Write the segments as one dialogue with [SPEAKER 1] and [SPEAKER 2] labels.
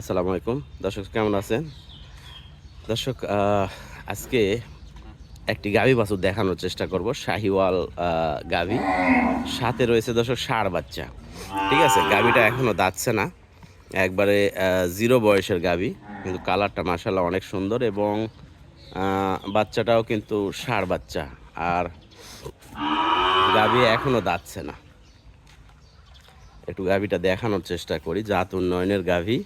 [SPEAKER 1] আসসালামু আলাইকুম। দর্শক, কেমন আছেন? দর্শক আজকে একটি গাভী বাছুর দেখানোর চেষ্টা করব, শাহিওয়াল গাভী। সাথে রয়েছে দর্শক, ষাঁড় বাচ্চা। ঠিক আছে? গাভীটা এখনও দাচ্ছে না। একবারে জিরো বয়সের গাভী, কিন্তু কালারটা মাসাল্লাহ অনেক সুন্দর এবং বাচ্চাটাও কিন্তু ষাঁড় বাচ্চা। আর গাভী এখনও দাচ্ছে না। একটু গাভীটা দেখানোর চেষ্টা করি। জাত উন্নয়নের গাভী।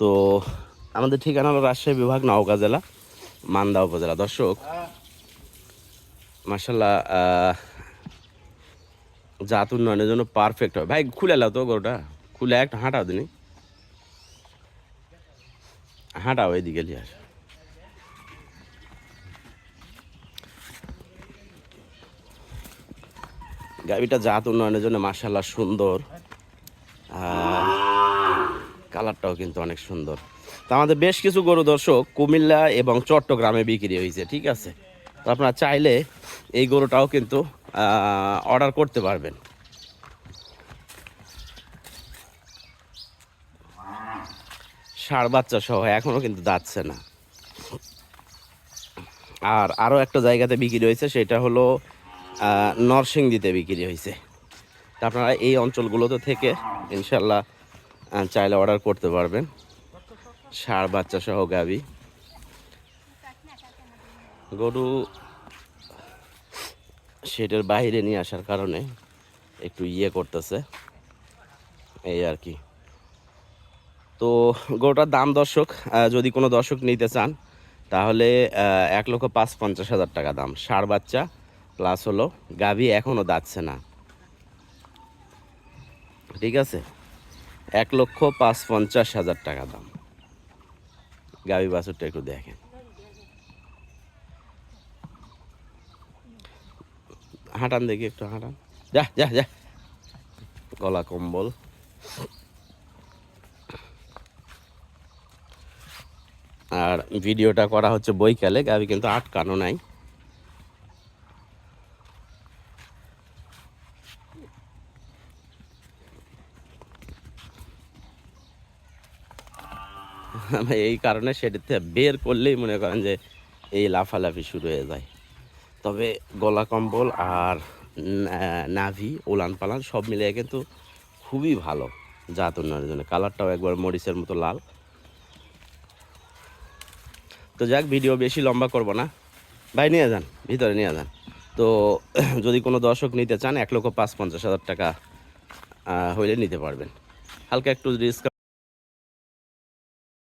[SPEAKER 1] তো আমাদের ঠিকানা হলো রাজশাহী বিভাগ, নওগাঁ জেলা, মান্দা উপজেলা। দর্শক মার্শাল্লাহ জাত উন্নয়নের জন্য পারফেক্ট হয়। ভাই, খুলে তো গরুটা। খুলে একটা হাঁটাও দিনি। হাঁটাও এইদিকে লিয়ে আস গাড়িটা জাত উন্নয়নের জন্য মার্শাল্লাহ সুন্দর। কালারটাও কিন্তু অনেক সুন্দর। তো আমাদের বেশ কিছু গরু দর্শক কুমিল্লা এবং চট্টগ্রামে বিক্রি হয়েছে, ঠিক আছে? তো আপনারা চাইলে এই গরুটাও কিন্তু অর্ডার করতে পারবেন। ষাড় বাচ্চা সহ এখনও কিন্তু যাচ্ছে না। আর আরও একটা জায়গাতে বিক্রি হয়েছে, সেটা হলো নরসিংদীতে বিক্রি হয়েছে। তা আপনারা এই অঞ্চলগুলোতে থেকে, ইনশাল্লাহ চাইলে অর্ডার করতে পারবেন। ষাঁড় বাচ্চা সহ গাবি গরু সেটার বাইরে নিয়ে আসার কারণে একটু ইয়ে করতেছে। এই আর কি। তো গরুটার দাম দর্শক যদি কোনো দর্শক নিতে চান, তাহলে এক লক্ষ পাঁচ পঞ্চাশ হাজার টাকা দাম। ষাঁড় বাচ্চা প্লাস হলো, গাভী এখনও দাচ্ছে না। ঠিক আছে? এক লক্ষ পাঁচ পঞ্চাশ হাজার টাকা দাম। গাভী বাছুরটা একটু দেখেন। হাঁটান দেখি একটু, হাঁটান। যা যা যা। গলা কম্বল। আর ভিডিওটা করা হচ্ছে বইকালে গাভী কিন্তু আটকানো নাই। এই কারণে সেটাতে বের করলেই মনে করেন যে এই লাফালাফি শুরু হয়ে যায়। তবে গলা কম্বল আর নাভি, ওলান পালান সব মিলিয়ে কিন্তু খুবই ভালো জাত উন্নয়নের জন্য। কালারটাও একবার মরিচের মতো লাল। তো যাক, ভিডিও বেশি লম্বা করব না। ভাই, নিয়ে যান, ভিতরে নিয়ে যান। তো যদি কোনো দর্শক নিতে চান, এক লক্ষ পাঁচ পঞ্চাশ হাজার টাকা হইলে নিতে পারবেন। হালকা একটু রিস্ক